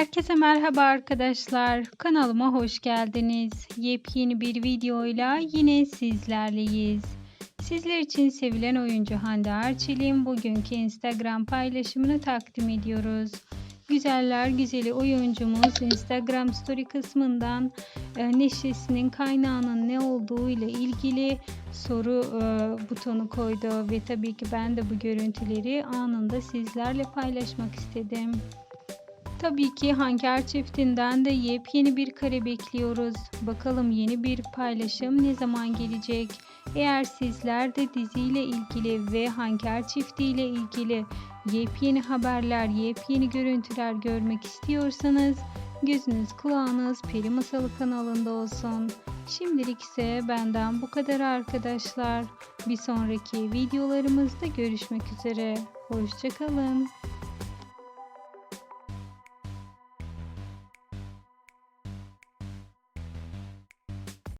Herkese merhaba arkadaşlar. Kanalıma hoş geldiniz. Yepyeni bir videoyla yine sizlerleyiz. Sizler için sevilen oyuncu Hande Erçel'in bugünkü Instagram paylaşımını takdim ediyoruz. Güzeller güzeli oyuncumuz Instagram story kısmından e, neşesinin kaynağının ne olduğu ile ilgili soru e, butonu koydu ve tabii ki ben de bu görüntüleri anında sizlerle paylaşmak istedim. Tabii ki Hanker çiftinden de yepyeni bir kare bekliyoruz. Bakalım yeni bir paylaşım ne zaman gelecek? Eğer sizler de diziyle ilgili ve Hanker çiftiyle ilgili yepyeni haberler, yepyeni görüntüler görmek istiyorsanız gözünüz kulağınız Peri Masalı kanalında olsun. Şimdilik ise benden bu kadar arkadaşlar. Bir sonraki videolarımızda görüşmek üzere. Hoşçakalın.